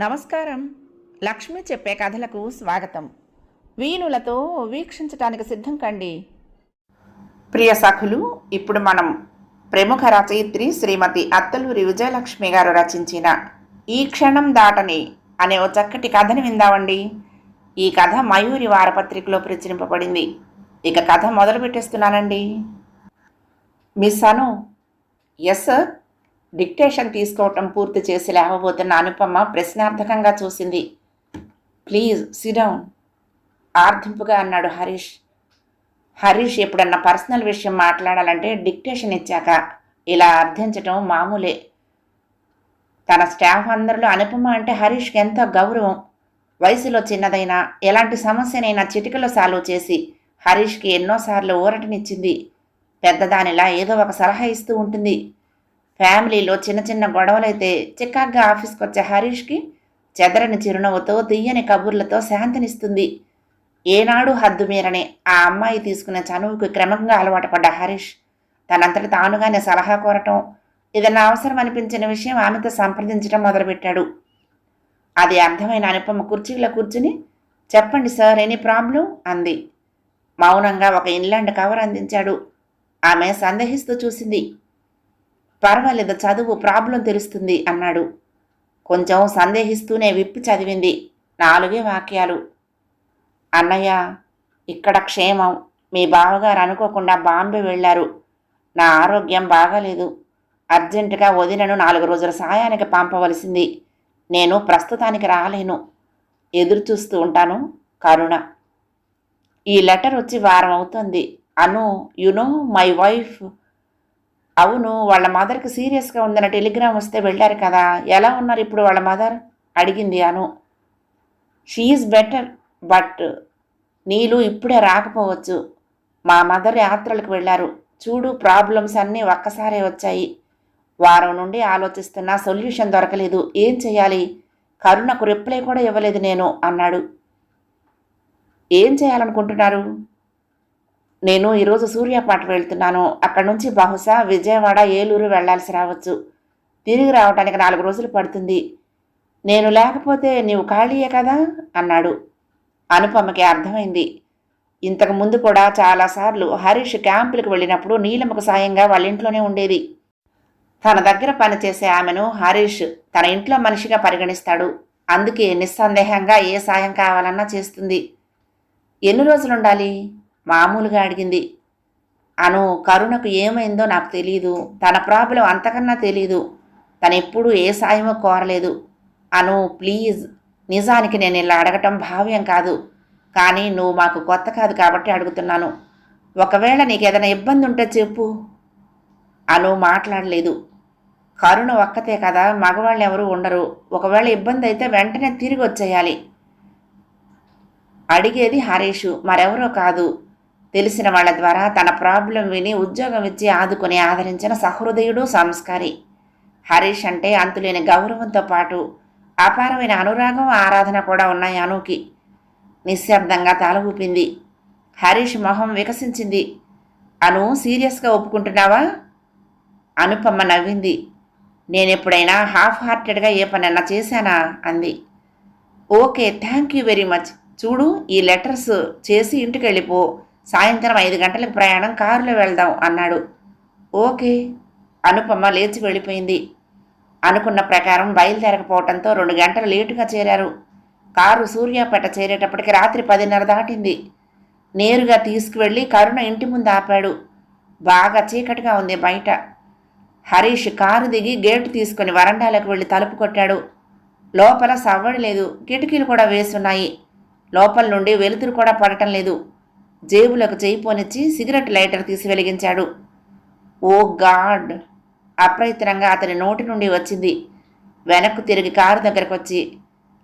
నమస్కారం. లక్ష్మి చెప్పే కథలకు స్వాగతం. వీణులతో వీక్షించటానికి సిద్ధం కండి. ప్రియ సఖులు ఇప్పుడు మనం ప్రముఖ రచయిత్రి శ్రీమతి అత్తలూరి విజయలక్ష్మి గారు రచించిన ఈ క్షణం దాటని అనే ఓ చక్కటి కథని విందామండి. ఈ కథ మయూరి వారపత్రికలో ప్రచురింపబడింది. ఇక కథ మొదలు పెట్టేస్తున్నానండి miss Anu yes sir dictation తీసుకోవటం పూర్తి చేసి లేవబోతున్న అనుపమ ప్రశ్నార్థకంగా చూసింది. ప్లీజ్ సిడౌన్ ఆర్థింపుగా అన్నాడు హరీష్. హరీష్ ఎప్పుడన్నా పర్సనల్ విషయం మాట్లాడాలంటే డిక్టేషన్ ఇచ్చాక ఇలా అర్థించటం మామూలే. తన స్టాఫ్ అందరిలో అనుపమ అంటే హరీష్కి ఎంతో గౌరవం. వయసులో చిన్నదైనా ఎలాంటి సమస్యనైనా చిటికలో సాల్వ్ చేసి హరీష్కి ఎన్నోసార్లు ఊరటనిచ్చింది. పెద్దదానిలా ఏదో ఒక సలహా ఇస్తూ ఉంటుంది. ఫ్యామిలీలో చిన్న చిన్న గొడవలైతే చికాగ్గా ఆఫీస్కి వచ్చే హరీష్కి చెదరని చిరునవ్వుతో తీయని కబుర్లతో శాంతినిస్తుంది. ఏనాడు హద్దు మీరని ఆ అమ్మాయి తీసుకునే చనువుకు క్రమంగా అలవాటు పడ్డ హరీష్. తనంతట తానుగానే సలహా కోరటం ఏదన్నా అవసరం అనిపించిన విషయం ఆమెతో సంప్రదించడం మొదలుపెట్టాడు. అది అర్థమైన అనుపమ కుర్చీలో కూర్చుని చెప్పండి సార్ ఎనీ ప్రాబ్లం? అంది. మౌనంగా ఒక ఇన్లాండ్ కవర్ అందించాడు. ఆమె సందేహిస్తూ చూసింది. పర్వాలేదు చదువు ప్రాబ్లం తెలుస్తుంది అన్నాడు. కొంచెం సందేహిస్తూనే విప్పి చదివింది నాలుగే వాక్యాలు. అన్నయ్య ఇక్కడ క్షేమం. మీ బావగారు అనుకోకుండా బాంబే వెళ్ళారు. నా ఆరోగ్యం బాగాలేదు. అర్జెంటుగా వదినను నాలుగు రోజుల సాయానికి పంపవలసింది. నేను ప్రస్తుతానికి రాలేను. ఎదురు చూస్తూ ఉంటాను కరుణ. ఈ లెటర్ వచ్చి వారం అవుతుంది. అను యునో మై వైఫ్ అవును వాళ్ళ మదర్కి సీరియస్గా ఉందన్న టెలిగ్రామ్ వస్తే వెళ్ళారు కదా. ఎలా ఉన్నారు ఇప్పుడు వాళ్ళ మదర్? అడిగింది అను. షీఈస్ బెటర్ బట్ నీళ్ళు ఇప్పుడే రాకపోవచ్చు. మా మదర్ యాత్రలకు వెళ్ళారు. చూడు ప్రాబ్లమ్స్ అన్నీ ఒక్కసారే వచ్చాయి. వారం నుండి ఆలోచిస్తున్నా సొల్యూషన్ దొరకలేదు. ఏం చేయాలి? కరుణకు రిప్లై కూడా ఇవ్వలేదు నేను అన్నాడు. ఏం చేయాలనుకుంటున్నారు? నేను ఈరోజు సూర్యాపాట వెళ్తున్నాను. అక్కడి నుంచి బహుశా విజయవాడ ఏలూరు వెళ్ళాల్సి రావచ్చు. తిరిగి రావడానికి నాలుగు రోజులు పడుతుంది. నేను లేకపోతే నీవు ఖాళీయే కదా? అన్నాడు. అనుపమకి అర్థమైంది. ఇంతకు ముందు కూడా చాలాసార్లు హరీష్ క్యాంపులకు వెళ్ళినప్పుడు నీలమ్మకు సాయంగా వాళ్ళ ఇంట్లోనే ఉండేది. తన దగ్గర పనిచేసే ఆమెను హరీష్ తన ఇంట్లో మనిషిగా పరిగణిస్తాడు. అందుకే నిస్సందేహంగా ఏ సాయం కావాలన్నా చేస్తుంది. ఎన్ని రోజులు ఉండాలి మామూలుగా అడిగింది. అను కరుణకు ఏమైందో నాకు తెలియదు తన ప్రాబ్లం అంతకన్నా తెలియదు తను ఏ సాయమో కోరలేదు. అను ప్లీజ్. నిజానికి నేను ఇలా అడగటం భావ్యం కాదు. కానీ నువ్వు మాకు కొత్త కాదు కాబట్టి అడుగుతున్నాను. ఒకవేళ నీకు ఏదైనా ఇబ్బంది ఉంటే చెప్పు. అను మాట్లాడలేదు. కరుణ ఒక్కతే కదా మగవాళ్ళు ఎవరు ఉండరు. ఒకవేళ ఇబ్బంది అయితే వెంటనే తిరిగి వచ్చేయాలి అడిగేది హరీషు మరెవరో కాదు. తెలిసిన వాళ్ళ ద్వారా తన ప్రాబ్లం విని ఉద్యోగం ఇచ్చి ఆదుకుని ఆదరించిన సహృదయుడు సంస్కారి. హరీష్ అంటే అంతులేని గౌరవంతో పాటు అపారమైన అనురాగం ఆరాధన కూడా ఉన్నాయి అనుకి. నిశ్శబ్దంగా తల ఊపింది. హరీష్ మొహం వికసించింది. అను సీరియస్గా ఒప్పుకుంటున్నావా? అనుపమ్మ నవ్వింది. నేనెప్పుడైనా హాఫ్ హార్టెడ్గా ఏ పనన్నా చేశానా? అంది. Okay thank you very much. చూడు ఈ లెటర్స్ చేసి ఇంటికి వెళ్ళిపో సాయంత్రం ఐదు గంటలకు ప్రయాణం కారులో వెళ్దాం అన్నాడు. ఓకే. అనుపమ్మ లేచి వెళ్ళిపోయింది. అనుకున్న ప్రకారం బయలుదేరకపోవడంతో రెండు గంటలు లేటుగా చేరారు. కారు సూర్యాపేట చేరేటప్పటికి రాత్రి పదిన్నర దాటింది. నేరుగా తీసుకువెళ్ళి కరుణ ఇంటి ముందు ఆపాడు. బాగా చీకటిగా ఉంది బయట. హరీష్ కారు దిగి గేటు తీసుకుని వరండాలకు వెళ్ళి తలుపు కొట్టాడు. లోపల సవ్వడి లేదు. కిటికీలు కూడా వేసున్నాయి. లోపల నుండి వెలుతురు కూడా పడటం లేదు. జేబులకు చేయి పోనిచ్చి సిగరెట్ లైటర్ తీసి వెలిగించాడు. Oh god! అప్రయత్నంగా అతని నోటి నుండి వచ్చింది. వెనక్కు తిరిగి కారు దగ్గరకు వచ్చి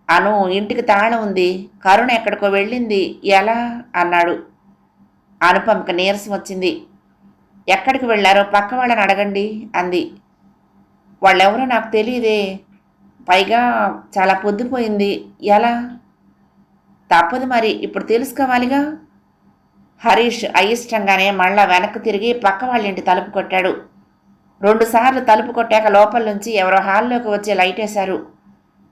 అను ఇంటికి తాళం ఉంది. కరుణ ఎక్కడికో వెళ్ళింది. ఎలా? అన్నాడు. అనుపమకు నీరసం వచ్చింది. ఎక్కడికి వెళ్ళారో పక్క వాళ్ళని అడగండి అంది. వాళ్ళెవరో నాకు తెలియదే. పైగా చాలా పొద్దుపోయింది. ఎలా? తప్పదు మరి. ఇప్పుడు తెలుసుకోవాలిగా? హరీష్ అయిష్టంగానే మళ్ళా వెనక్కి తిరిగి పక్క వాళ్ళ ఇంటి తలుపు కొట్టాడు. రెండుసార్లు తలుపు కొట్టాక లోపల నుంచి ఎవరో హాల్లోకి వచ్చి లైట్ వేశారు.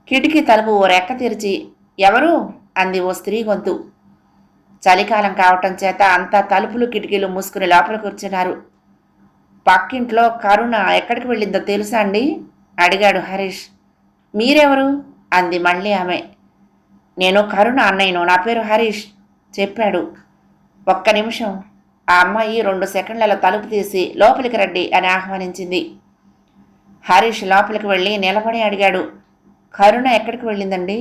కిటికీ తలుపు ఓ రెక్క తెరిచి ఎవరు? అంది ఓ స్త్రీ గొంతు. చలికాలం కావటం చేత అంతా తలుపులు కిటికీలు మూసుకుని లోపల కూర్చున్నారు. పక్కింట్లో కరుణ ఎక్కడికి వెళ్ళిందో తెలుసా అండి? అడిగాడు హరీష్. మీరెవరు? అంది మళ్ళీ ఆమె. నేను కరుణ అన్నయ్యను నా పేరు హరీష్ చెప్పాడు. ఒక్క నిమిషం. ఆ అమ్మాయి రెండు సెకండ్లలో తలుపు తీసి లోపలికి రండి అని ఆహ్వానించింది. హరీష్ లోపలికి వెళ్ళి నిలబడి అడిగాడు కరుణ ఎక్కడికి వెళ్ళిందండి?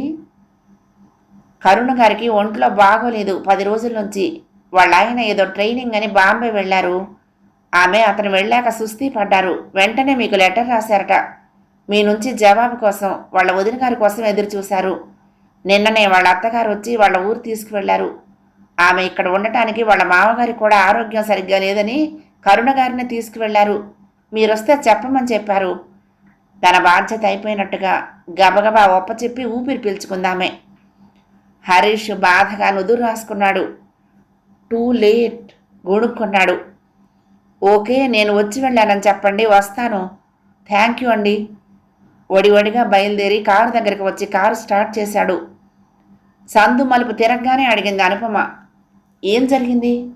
కరుణ గారికి ఒంట్లో బాగోలేదు. పది రోజుల నుంచి వాళ్ళ ఆయన ఏదో ట్రైనింగ్ అని బాంబే వెళ్ళారు. ఆమె అతను వెళ్ళాక సుస్థి పడ్డారు. వెంటనే మీకు లెటర్ రాశారట. మీ నుంచి జవాబు కోసం వాళ్ళ వదిన గారి కోసం ఎదురు చూశారు నిన్ననే వాళ్ళ అత్తగారు వచ్చి వాళ్ళ ఊరు తీసుకువెళ్ళారు ఆమె ఇక్కడ ఉండటానికి వాళ్ళ మామగారికి కూడా ఆరోగ్యం సరిగ్గా లేదని కరుణ గారిని తీసుకువెళ్ళారు. మీరొస్తే చెప్పమని చెప్పారు. తన బాధ్యత అయిపోయినట్టుగా గబగబా ఒప్పచెప్పి ఊపిరి పీల్చుకుందామే. హరీష్ బాధగా నుదురు రాసుకున్నాడు. టూ లేట్ గొడుక్కున్నాడు ఓకే నేను వచ్చి వెళ్ళానని చెప్పండి వస్తాను. థ్యాంక్ యూ అండి. ఒడి ఒడిగా బయలుదేరి కారు దగ్గరికి వచ్చి కారు స్టార్ట్ చేశాడు. సందు మలుపు తిరగగానే అడిగింది అనుపమ. ఏం జరిగింది?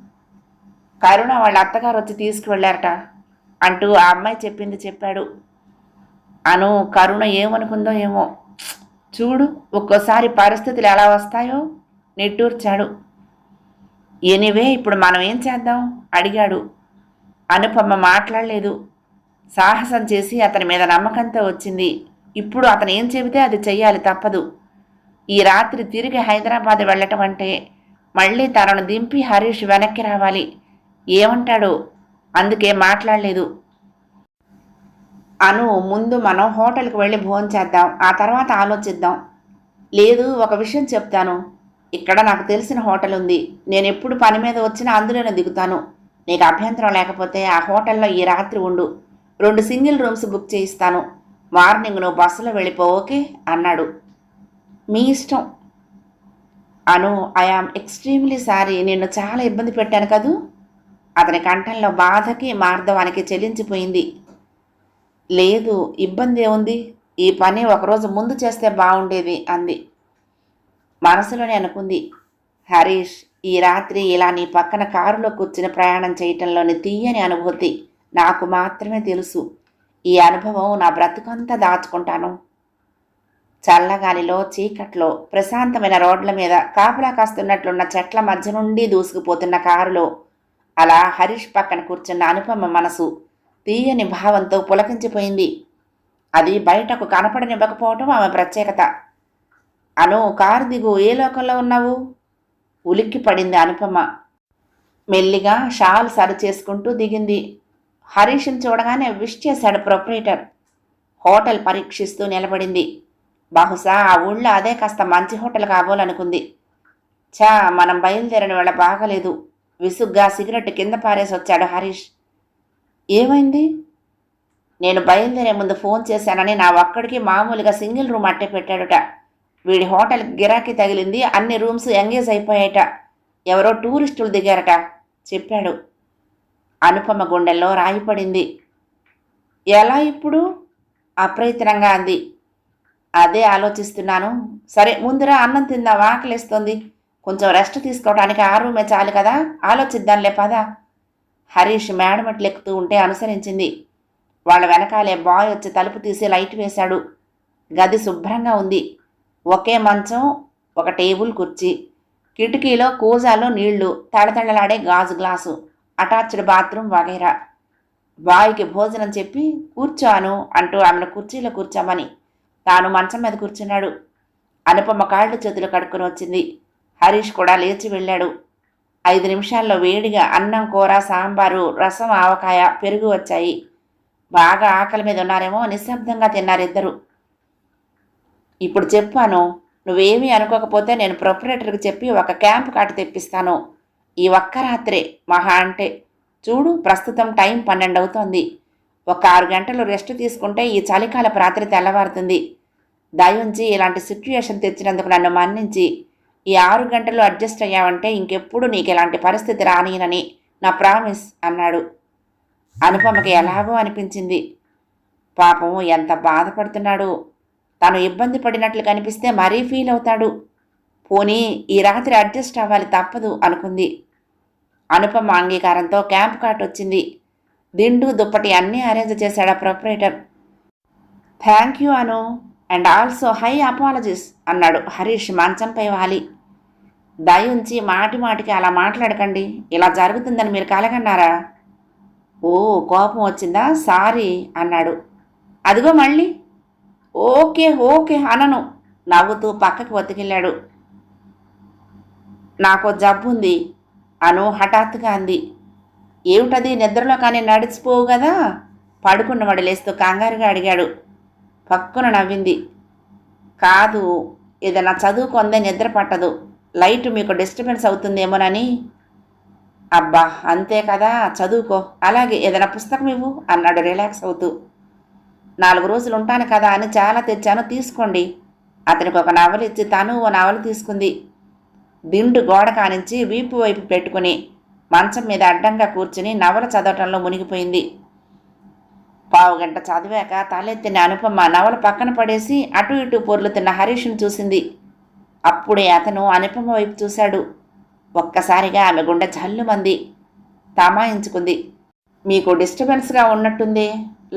కరుణ వాళ్ళ అత్తగారు వచ్చి తీసుకువెళ్ళారట. అంటూ ఆ అమ్మాయి చెప్పింది చెప్పాడు. అను కరుణ ఏమనుకుందో ఏమో. చూడు ఒక్కోసారి పరిస్థితులు ఎలా వస్తాయో నిట్టూర్చాడు. ఎనివే ఇప్పుడు మనం ఏం చేద్దాం? అడిగాడు. అనుపమ మాట్లాడలేదు. సాహసం చేసి అతని మీద నమ్మకంతో వచ్చింది. ఇప్పుడు అతను ఏం చెబితే అది చెయ్యాలి తప్పదు. ఈ రాత్రి తిరిగి హైదరాబాద్ వెళ్ళటం అంటే మళ్ళీ తనను దింపి హరీష్ వెనక్కి రావాలి. ఏమంటాడు? అందుకే మాట్లాడలేదు. అను ముందు మనం హోటల్కి వెళ్ళి భోజనం చేద్దాం. ఆ తర్వాత ఆలోచిద్దాం. లేదు ఒక విషయం చెప్తాను. ఇక్కడ నాకు తెలిసిన హోటల్ ఉంది. నేను ఎప్పుడు పని మీద వచ్చినా అందులోనే దిగుతాను. నీకు అభ్యంతరం లేకపోతే ఆ హోటల్లో ఈ రాత్రి ఉండు. రెండు సింగిల్ రూమ్స్ బుక్ చేయిస్తాను. మార్నింగ్ నువ్వు బస్సులో వెళ్ళిపో ఓకే? అన్నాడు. మీ ఇష్టం. Anu I am extremely sorry. నిన్ను చాలా ఇబ్బంది పెట్టాను కదూ? అతని కంఠంలో బాధకి మార్ధవానికి చెల్లించిపోయింది లేదు ఇబ్బంది ఏముంది? ఈ పని ఒకరోజు ముందు చేస్తే బాగుండేది అంది. మనసులోనే అనుకుంది హరీష్ ఈ రాత్రి ఇలా నీ పక్కన కారులో కూర్చుని ప్రయాణం చేయటంలోని తీయని అనుభూతి నాకు మాత్రమే తెలుసు. ఈ అనుభవం నా బ్రతుకంతా దాచుకుంటాను. చల్లగాలిలో చీకట్లో ప్రశాంతమైన రోడ్ల మీద కాపలా కాస్తున్నట్లున్న చెట్ల మధ్య నుండి దూసుకుపోతున్న కారులో. అలా హరీష్ పక్కన కూర్చున్న అనుపమ మనసు తీయని భావంతో పులకించిపోయింది. అది బయటకు కనపడనివ్వకపోవటం ఆమె ప్రత్యేకత. అను కారు దిగు ఏ లోకంలో ఉన్నావు? ఉలిక్కి పడింది అనుపమ. మెల్లిగా షాల్ సరి చేసుకుంటూ దిగింది. హరీష్ని చూడగానే విష్ చేశాడు ప్రొపరేటర్. హోటల్ పరీక్షిస్తూ నిలబడింది. బహుశా ఆ ఊళ్ళో అదే కాస్త మంచి హోటల్ కాబోలనుకుంది. చా మనం బయలుదేరిన వేళ బాగలేదు. విసుగ్గా సిగరెట్ కింద పారేసి వచ్చాడు హరీష్. ఏమైంది? నేను బయలుదేరే ముందు ఫోన్ చేశానని నా ఒక్కడికి మామూలుగా సింగిల్ రూమ్ అట్టే పెట్టాడుట. వీడి హోటల్ గిరాకీ తగిలింది అన్ని రూమ్స్ ఎంగేజ్ అయిపోయాయట. ఎవరో టూరిస్టులు దిగారట చెప్పాడు. అనుపమ గుండెల్లో రాయిపడింది. ఎలా ఇప్పుడు? అప్రయత్నంగా అంది. అదే ఆలోచిస్తున్నాను. సరే ముందురా అన్నం తిందాం ఆకలిస్తుంది. కొంచెం రెస్ట్ తీసుకోవడానికి ఆ రూమే చాలు కదా? ఆలోచిద్దాంలే పద. హరీష్ మేడమెట్లు ఎక్కుతూ ఉంటే అనుసరించింది. వాళ్ళ వెనకాలే బాయ్ వచ్చి తలుపు తీసి లైట్ వేశాడు. గది శుభ్రంగా ఉంది. ఒకే మంచం ఒక టేబుల్ కుర్చీ కిటికీలో కూజాలో నీళ్ళు తడతడలాడే గాజు గ్లాసు అటాచ్డ్ బాత్రూమ్ వగైరా. బాయ్కి భోజనం చెప్పి కూర్చోను అంటూ ఆమెను కుర్చీలో కూర్చోమని తాను మంచం మీద కూర్చున్నాడు. అనుపమ కాళ్ళు చేతులు కడుక్కొని వచ్చింది. హరీష్ కూడా లేచి వెళ్ళాడు. ఐదు నిమిషాల్లో వేడిగా అన్నం కూర సాంబారు రసం ఆవకాయ పెరుగు వచ్చాయి. బాగా ఆకలి మీద ఉన్నారేమో నిశ్శబ్దంగా తిన్నారిద్దరు ఇప్పుడు చెప్పాను నువ్వేమీ అనుకోకపోతే నేను ప్రొపరేటర్కి చెప్పి ఒక క్యాంప్ కాటు తెప్పిస్తాను. ఈ ఒక్క రాత్రే మహా అంటే. చూడు ప్రస్తుతం టైం పన్నెండు అవుతోంది ఒక ఆరు గంటలు రెస్ట్ తీసుకుంటే ఈ చలికాలపు రాత్రి తెల్లవారుతుంది. దయుంచి ఇలాంటి సిచ్యుయేషన్ తెచ్చినందుకు నన్ను మన్నించి ఈ ఆరు గంటలు అడ్జస్ట్ అయ్యావంటే ఇంకెప్పుడు నీకు ఇలాంటి పరిస్థితి రానియనని నా ప్రామిస్ అన్నాడు. అనుపమకి ఎలాగో అనిపించింది. పాపం ఎంత బాధపడుతున్నాడు. తను ఇబ్బంది పడినట్లు కనిపిస్తే మరీ ఫీల్ అవుతాడు. పోనీ ఈ రాత్రి అడ్జస్ట్ అవ్వాలి తప్పదు అనుకుంది. అనుపమ అంగీకారంతో క్యాంప్ కార్ట్ వచ్చింది. దిండు దుప్పటి అన్నీ అరేంజ్ చేశాడు ఆ proprietor thank you Anu and also high apologies అన్నాడు హరీష్ మంచంపై వాలి. దయ ఉంచి మాటి మాటికి అలా మాట్లాడకండి ఇలా జరుగుతుందని మీరు కలగన్నారా? ఓ కోపం వచ్చిందా? సారీ అన్నాడు. అదిగో మళ్ళీ. ఓకే ఓకే అనను నవ్వుతూ పక్కకి ఒత్తికెళ్ళాడు. నాకు జబ్బు ఉంది అను హఠాత్తుగా అంది. ఏమిటది? నిద్రలో కానీ నడిచిపోవు కదా? పడుకున్నవాడు లేస్తూ కంగారుగా అడిగాడు. పక్కున నవ్వింది. కాదు ఏదైనా చదువుకుందే నిద్ర పట్టదు. లైట్ మీకు డిస్టర్బెన్స్ అవుతుందేమోనని. అబ్బా అంతే కదా చదువుకో. అలాగే ఏదైనా పుస్తకం ఇవ్వు అన్నాడు రిలాక్స్ అవుతూ. నాలుగు రోజులు ఉంటాను కదా అని చాలా తెచ్చాను తీసుకోండి. అతనికి ఒక నవలు ఇచ్చి తను ఓ నవలు తీసుకుంది. దిండు గోడ కానించి వీపు వైపు పెట్టుకుని మంచం మీద అడ్డంగా కూర్చుని నవల చదవటంలో మునిగిపోయింది. పావుగంట చదివాక తలెత్తిన అనుపమ నవల పక్కన పడేసి అటు ఇటు పొర్లుతున్న హరీష్ను చూసింది. అప్పుడే అతను అనుపమ వైపు చూశాడు. ఒక్కసారిగా ఆమె గుండె జల్లుమంది తమాయించుకుంది. మీకు డిస్టర్బెన్స్గా ఉన్నట్టుందే.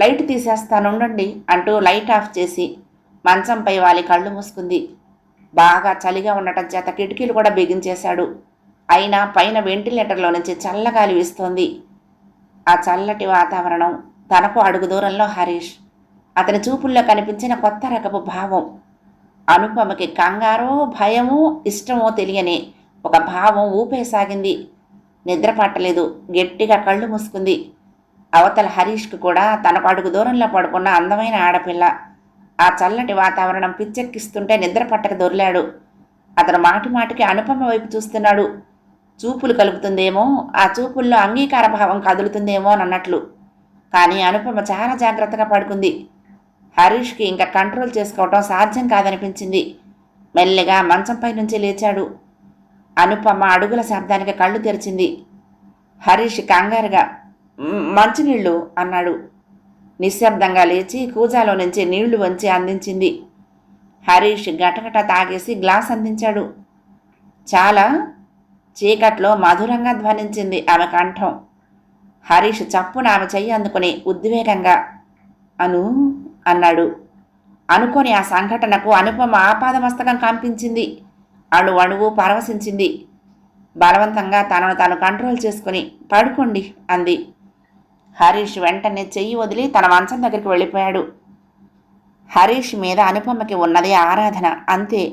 లైట్ తీసేస్తానుండండి అంటూ లైట్ ఆఫ్ చేసి మంచంపై వాలి కళ్ళు మూసుకుంది. బాగా చలిగా ఉండటం చేత కిటికీలు కూడా బిగించేశాడు. అయినా పైన వెంటిలేటర్లో నుంచి చల్లగాలి వీస్తోంది. ఆ చల్లటి వాతావరణం తనకు అడుగు దూరంలో హరీష్. అతని చూపుల్లో కనిపించిన కొత్త రకపు భావం. అనుపమకి కంగారో భయమో ఇష్టమో తెలియని ఒక భావం ఊపేసాగింది. నిద్ర పట్టలేదు గట్టిగా కళ్ళు మూసుకుంది. అవతల హరీష్కు కూడా తనకు అడుగు దూరంలో పడుకున్న అందమైన ఆడపిల్ల. ఆ చల్లటి వాతావరణం పిచ్చెక్కిస్తుంటే నిద్ర పట్టక దొరిలాడు. అతను మాటి మాటికి అనుపమ వైపు చూస్తున్నాడు. చూపులు కలుపుతుందేమో ఆ చూపుల్లో అంగీకార భావం కదులుతుందేమో అని అన్నట్లు. కానీ అనుపమ చాలా జాగ్రత్తగా పడుకుంది. హరీష్కి ఇంకా కంట్రోల్ చేసుకోవటం సాధ్యం కాదనిపించింది. మెల్లిగా మంచంపై నుంచి లేచాడు. అనుపమ అడుగుల శబ్దానికి కళ్ళు తెరిచింది. హరీష్ కంగారుగా మంచినీళ్ళు అన్నాడు. నిశ్శబ్దంగా లేచి కూజాలో నుంచి నీళ్ళు వంచి అందించింది. హరీష్ గటగట తాగేసి గ్లాస్ అందించాడు. చాలా చీకట్లో మధురంగా ధ్వనించింది ఆమె కంఠం. హరీష్ చప్పున ఆమె చెయ్యి అందుకుని ఉద్వేగంగా అను అన్నాడు. అనుకొని ఆ సంఘటనకు అనుపమ ఆపాదమస్తకం కంపించింది. అణు అణువు పరవశించింది. బలవంతంగా తనను తాను కంట్రోల్ చేసుకుని పడుకోండి అంది. హరీష్ వెంటనే చెయ్యి వదిలి తన మంచం దగ్గరికి వెళ్ళిపోయాడు. హరీష్ మీద అనుపమకి ఉన్నది ఆరాధన అంతే.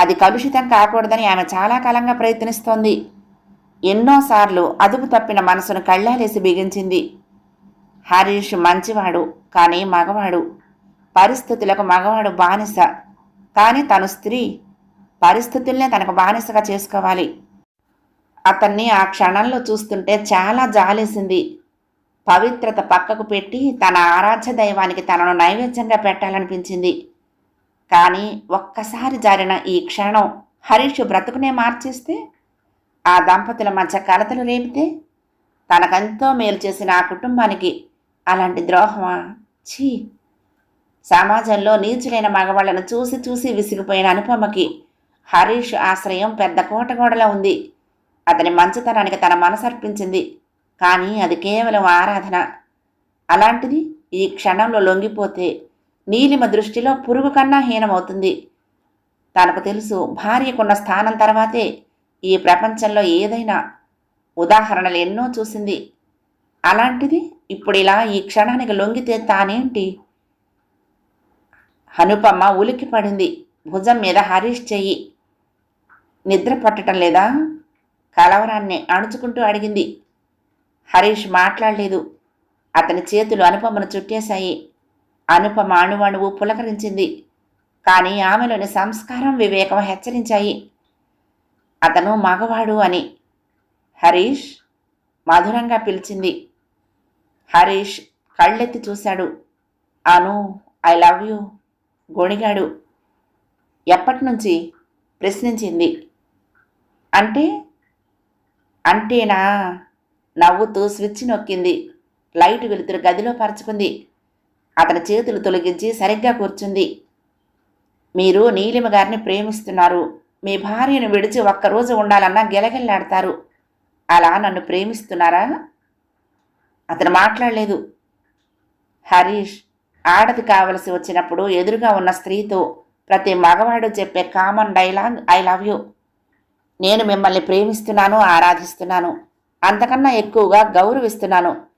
అది కలుషితం కాకూడదని ఆమె చాలా కాలంగా ప్రయత్నిస్తోంది. ఎన్నోసార్లు అదుపు తప్పిన మనసును కళ్ళాలేసి బిగించింది. హరీష్ మంచివాడు కానీ మగవాడు. పరిస్థితులకు మగవాడు బానిస. కానీ తను స్త్రీ. పరిస్థితుల్నే తనకు బానిసగా చేసుకోవాలి. అతన్ని ఆ క్షణంలో చూస్తుంటే చాలా జాలేసింది. పవిత్రత పక్కకు పెట్టి తన ఆరాధ్య దైవానికి తనను నైవేద్యంగా పెట్టాలనిపించింది. కానీ ఒక్కసారి జారిన ఈ క్షణం హరీష్ బ్రతుకునే మార్చేస్తే ఆ దంపతుల మధ్య కలతలు రేపితే తనకెంతో మేలు చేసిన ఆ కుటుంబానికి అలాంటి ద్రోహమా? ఛీ! సమాజంలో నీచులైన మగవాళ్ళను చూసి చూసి విసిగిపోయిన అనుపమకి హరీష్ ఆశ్రయం పెద్ద కోటగోడలా ఉంది. అతని మంచితనానికి తన మనసర్పించింది కానీ అది కేవలం ఆరాధన. అలాంటిది ఈ క్షణంలో లొంగిపోతే నీలిమ దృష్టిలో పురుగు కన్నా హీనమవుతుంది. తనకు తెలుసు భార్యకున్న స్థానం తర్వాతే ఈ ప్రపంచంలో ఏదైనా ఉదాహరణలు ఎన్నో చూసింది. అలాంటిది ఇప్పుడు ఇలా ఈ క్షణానికి లొంగితే తానేంటి? హనుపమ్మ ఉలిక్కి పడింది. భుజం మీద హరీష్ చెయ్యి. నిద్ర పట్టడం లేదా? కలవరాన్ని అణుచుకుంటూ అడిగింది. హరీష్ మాట్లాడలేదు. అతని చేతులు అనుపమ్మను చుట్టేశాయి. అనుపమ అణువణువు పులకరించింది. కానీ ఆమెలోని సంస్కారం వివేకం హెచ్చరించాయి. అతను మగవాడు అని హరీష్ మధురంగా పిలిచింది. హరీష్ కళ్ళెత్తి చూశాడు. అను ఐ లవ్ యూ గొణిగాడు. ఎప్పటి నుంచి ప్రశ్నించింది. అంటే అంటేనా? నవ్వుతూ స్విచ్ నొక్కింది. లైట్ వెలుతురు గదిలో పరుచుకుంది. అతని చేతులు తొలగించి సరిగ్గా కూర్చుంది. మీరు నీలిమ గారిని ప్రేమిస్తున్నారు. మీ భార్యను విడిచి ఒక్కరోజు ఉండాలన్నా గెలగెల్లాడతారు. అలా నన్ను ప్రేమిస్తున్నారా? అతను మాట్లాడలేదు. హరీష్ ఆడది కావలసి వచ్చినప్పుడు ఎదురుగా ఉన్న స్త్రీతో ప్రతి మగవాడు చెప్పే common dialogue I love you నేను మిమ్మల్ని ప్రేమిస్తున్నాను ఆరాధిస్తున్నాను. అంతకన్నా ఎక్కువగా గౌరవిస్తున్నాను.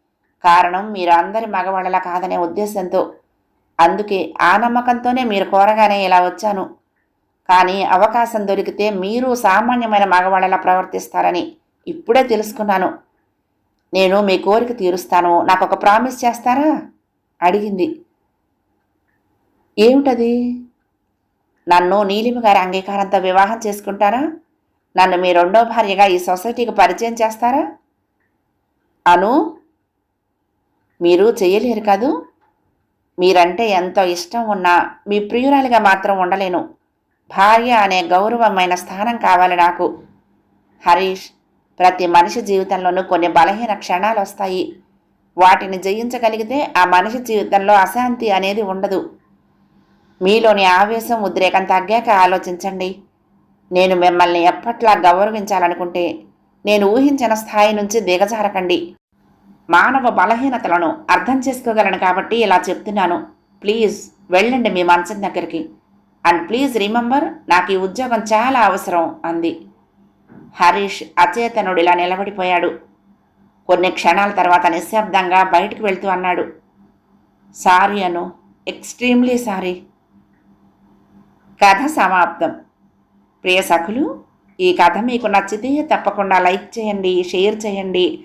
కారణం మీరు అందరి మగవాళ్ళలా కాదనే ఉద్దేశంతో. అందుకే ఆ నమ్మకంతోనే మీరు కోరగానే ఇలా వచ్చాను. కానీ అవకాశం దొరికితే మీరు సామాన్యమైన మగవాళ్ళలా ప్రవర్తిస్తారని ఇప్పుడే తెలుసుకున్నాను. నేను మీ కోరిక తీరుస్తాను. నాకు ఒక ప్రామిస్ చేస్తారా? అడిగింది. ఏమిటది? నన్ను నీలిమ గారి అంగీకారంతో వివాహం చేసుకుంటారా? నన్ను మీ రెండో భార్యగా ఈ సొసైటీకి పరిచయం చేస్తారా? అను మీరు చెయ్యలేరు కాదు. మీరంటే ఎంతో ఇష్టం ఉన్నా మీ ప్రియురాలిగా మాత్రం ఉండలేను. భార్య అనే గౌరవమైన స్థానం కావాలి నాకు. హరీష్ ప్రతి మనిషి జీవితంలోనూ కొన్ని బలహీన క్షణాలు వస్తాయి. వాటిని జయించగలిగితే ఆ మనిషి జీవితంలో అశాంతి అనేది ఉండదు. మీలోని ఆవేశం ఉద్రేకం తగ్గాక ఆలోచించండి. నేను మిమ్మల్ని ఎప్పట్లా గౌరవించాలనుకుంటే నేను ఊహించిన స్థాయి నుంచి దిగజారకండి. మానవ బలహీనతలను అర్థం చేసుకోగలను కాబట్టి ఇలా చెప్తున్నాను. ప్లీజ్ వెళ్ళండి మీ మనసు దగ్గరికి. అండ్ ప్లీజ్ రిమెంబర్ నాకు ఈ ఉద్యోగం చాలా అవసరం అంది. హరీష్ అచేతనుడు ఇలా నిలబడిపోయాడు. కొన్ని క్షణాల తర్వాత నిశ్శబ్దంగా బయటకు వెళ్తూ అన్నాడు. Sorry Anu extremely sorry. కథ సమాప్తం. ప్రియ సఖులు ఈ కథ మీకు నచ్చితే తప్పకుండా లైక్ చేయండి షేర్ చేయండి.